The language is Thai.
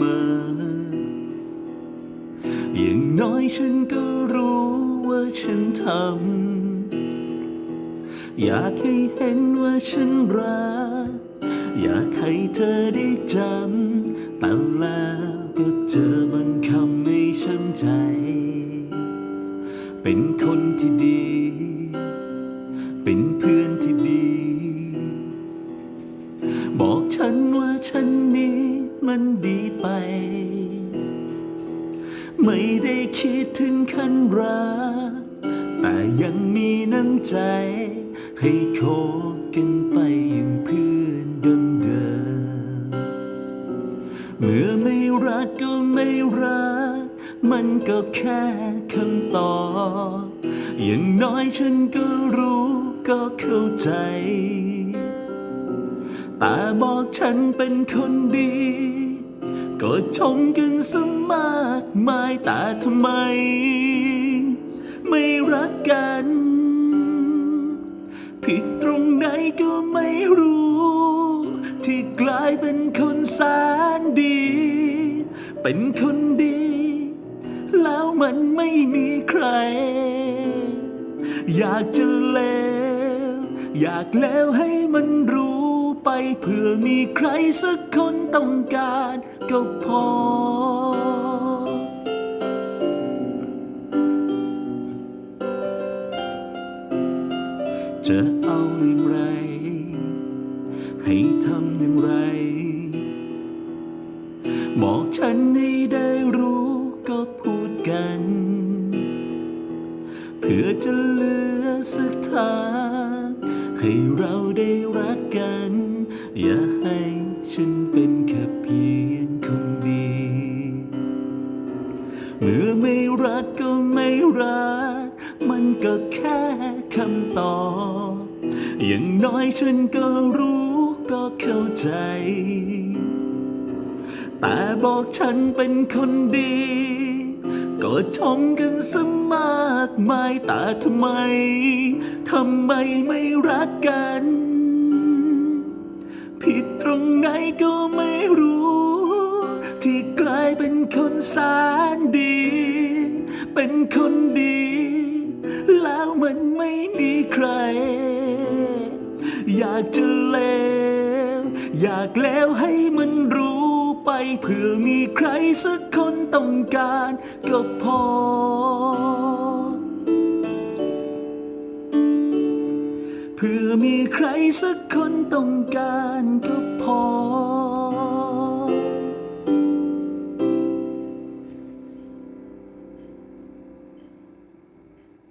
มอ อย่างน้อยฉันก็รู้ว่าฉันทำ อยากให้เห็นว่าฉันรัก อยากให้เธอได้จำ แต่แล้วก็เจอบางคำไม่ช้ำใจ เป็นคนที่ดี เป็นเพื่อนที่ดี บอกฉันว่าฉันนี้ มันดีไป ไม่ได้คิดถึงขั้นรัก แต่ยังมีน้ำใจ ให้โคบกันไปอย่างเพื่อนเดิมๆเมื่อไม่รักก็ไม่รัก มันก็แค่คำตอบอย่างน้อยฉันก็รู้ก็เข้าใจ แต่บอกฉันเป็นคนดี ก็ชมกันสมากมายแต่ทำไม ไม่รักกัน ผิดตรงไหนก็ไม่รู้ ที่กลายเป็นคนแสนดี เป็นคนดี แล้วมันไม่มีใคร อยากจะเลวอยากแล้วให้มันรู้ ไปเผื่อมีใครสักคนต้องการก็พอ จะเอาอย่างไร ให้ทำอย่างไร บอกฉันให้ได้รู้ก็พูดกัน เพื่อจะเหลือสักทางให้เราได้รักกัน อย่าให้ฉันเป็นแค่เพียงคนดี เมื่อไม่รักก็ไม่รัก มันก็แค่คำตอบอย่างน้อยฉันก็รู้ก็เข้าใจ แต่บอกฉันเป็นคนดีก็ชมกันสมากมายแต่ทำไม ทำไมไม่รักกัน ผิดตรงไหนก็ไม่รู้ ที่กลายเป็นคนแสนดี เป็นคนดี แล้วมันไม่มีใคร อยากจะเลว อยากแล้วให้มันรู้ไปเผื่อมีใครสักคนต้องการก็พอ เพื่อมีใครสักคนต้องการก็พอ